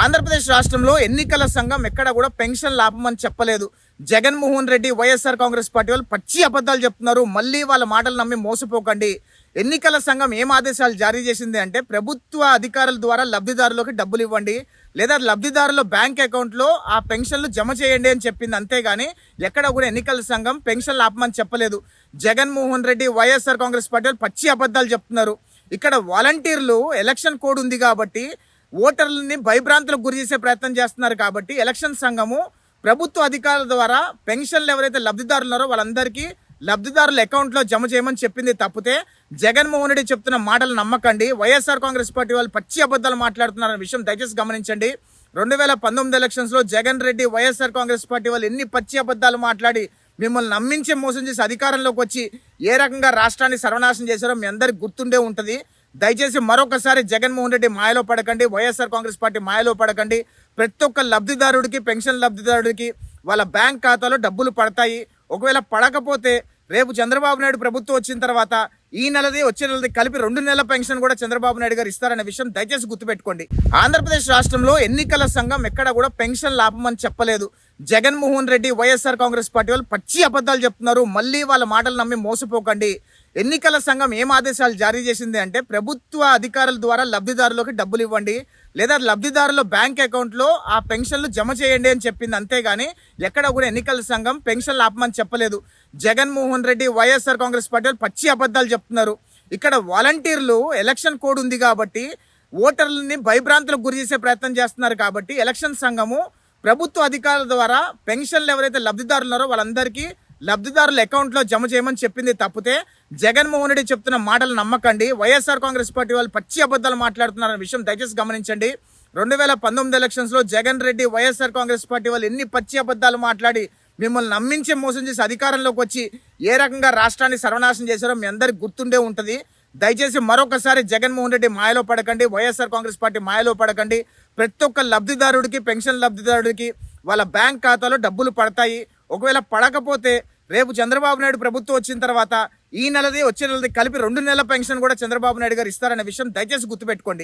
ఆంధ్రప్రదేశ్ రాష్ట్రంలో ఎన్నికల సంఘం ఎక్కడ కూడా పెన్షన్ లాభమని చెప్పలేదు. Jaganmohan Reddy YSR Congress party వాళ్ళు పచ్చి అబద్ధాలు చెప్తున్నారు. మళ్ళీ వాళ్ళ మాటలు నమ్మి మోసపోకండి. ఎన్నికల సంఘం ఏం ఆదేశాలు జారీ చేసింది అంటే ప్రభుత్వ అధికారుల ద్వారా లబ్ధిదారులకు డబ్బులు ఇవ్వండి. లేదా లబ్ధిదారుల బ్యాంక్ అకౌంట్లో ఆ పెన్షన్లు జమ చేయండి అని చెప్పింది. అంతేగాని ఎక్కడ కూడా ఎన్నికల సంఘం పెన్షన్లు ఆపమని చెప్పలేదు. Jaganmohan Reddy YSR Congress party వాళ్ళు పచ్చి అబద్ధాలు చెప్తున్నారు. ఇక్కడ వాలంటీర్లు ఎలక్షన్ కోడ్ ఉంది కాబట్టి ఓటర్లని భయభ్రాంతులకు గురి చేసే ప్రయత్నం చేస్తున్నారు కాబట్టి ఎలక్షన్ సంఘము ప్రభుత్వ అధికారుల ద్వారా పెన్షన్లు ఎవరైతే లబ్ధిదారులు ఉన్నారో వాళ్ళందరికీ లబ్ధిదారుల అకౌంట్లో జమ చేయమని చెప్పింది తప్పితే జగన్మోహన్ రెడ్డి చెప్తున్న మాటలు నమ్మకండి. వైఎస్ఆర్ కాంగ్రెస్ పార్టీ వాళ్ళు పచ్చి అబద్ధాలు మాట్లాడుతున్నారన్న విషయం దయచేసి గమనించండి. రెండు వేల పంతొమ్మిది ఎలక్షన్స్లో Jagan Reddy YSR Congress party వాళ్ళు ఎన్ని పచ్చి అబద్ధాలు మాట్లాడి మిమ్మల్ని నమ్మించే మోసం చేసి అధికారంలోకి వచ్చి ఏ రకంగా రాష్ట్రాన్ని సర్వనాశనం చేశారో మీ అందరికి గుర్తుండే ఉంటుంది. దయచేసి మరొకసారి జగన్మోహన్ రెడ్డి మాయలో పడకండి వైఎస్ఆర్ కాంగ్రెస్ పార్టీ మాయలో పడకండి. ప్రతి ఒక్క లబ్ధిదారుడికి పెన్షన్ లబ్ధిదారుడికి వాళ్ళ బ్యాంక్ ఖాతాలో డబ్బులు పడతాయి. ఒకవేళ పడకపోతే రేపు చంద్రబాబు నాయుడు ప్రభుత్వం వచ్చిన తర్వాత ఈ నెలది వచ్చే నెలది కలిపి రెండు నెలల పెన్షన్ కూడా చంద్రబాబు నాయుడు గారు ఇస్తారనే విషయం దయచేసి గుర్తుపెట్టుకోండి. ఆంధ్రప్రదేశ్ రాష్ట్రంలో ఎన్నికల సంఘం ఎక్కడ కూడా పెన్షన్ లాభమని చెప్పలేదు. Jaganmohan Reddy YSR Congress party వాళ్ళు పచ్చి అబద్ధాలు చెప్తున్నారు. మళ్ళీ వాళ్ళ మాటలు నమ్మి మోసపోకండి. ఎన్నికల సంఘం ఏం ఆదేశాలు జారీ చేసింది అంటే ప్రభుత్వ అధికారుల ద్వారా లబ్ధిదారులకు డబ్బులు ఇవ్వండి. లేదా లబ్ధిదారుల బ్యాంక్ అకౌంట్లో ఆ పెన్షన్లు జమ చేయండి అని చెప్పింది. అంతేగాని ఎక్కడ కూడా ఎన్నికల సంఘం పెన్షన్లు ఆపమని చెప్పలేదు. Jaganmohan Reddy YSR Congress party వాళ్ళు పచ్చి అబద్ధాలు చెప్తున్నారు. ఇక్కడ వాలంటీర్లు ఎలక్షన్ కోడ్ ఉంది కాబట్టి ఓటర్లని భయభ్రాంతులకు గురి చేసే ప్రయత్నం చేస్తున్నారు కాబట్టి ఎలక్షన్ సంఘము ప్రభుత్వ అధికారుల ద్వారా పెన్షన్లు ఎవరైతే లబ్ధిదారులు ఉన్నారో వాళ్ళందరికీ లబ్ధిదారుల అకౌంట్లో జమ చేయమని చెప్పింది తప్పితే జగన్మోహన్ రెడ్డి చెప్తున్న మాటలు నమ్మకండి. వైఎస్ఆర్ కాంగ్రెస్ పార్టీ వాళ్ళు పచ్చి అబద్ధాలు మాట్లాడుతున్నారన్న విషయం దయచేసి గమనించండి. రెండు వేల పంతొమ్మిది ఎలక్షన్స్లో Jagan Reddy YSR Congress party వాళ్ళు ఎన్ని పచ్చి అబద్ధాలు మాట్లాడి మిమ్మల్ని నమ్మించే మోసం చేసి అధికారంలోకి వచ్చి ఏ రకంగా రాష్ట్రాన్ని సర్వనాశనం చేశారో మీ అందరికి గుర్తుండే ఉంటుంది. దయచేసి మరొకసారి జగన్మోహన్ రెడ్డి మాయలో పడకండి. వైఎస్ఆర్ కాంగ్రెస్ పార్టీ మాయలో పడకండి. ప్రతి ఒక్క లబ్ధిదారుడికి పెన్షన్ లబ్ధిదారుడికి వాళ్ళ బ్యాంక్ ఖాతాలో డబ్బులు పడతాయి. ఒకవేళ పడకపోతే రేపు చంద్రబాబు నాయుడు ప్రభుత్వం వచ్చిన తర్వాత ఈ నెలది వచ్చే నెలది కలిపి రెండు నెలల పెన్షన్ కూడా చంద్రబాబు నాయుడు గారు ఇస్తారనే విషయం దయచేసి గుర్తుపెట్టుకోండి.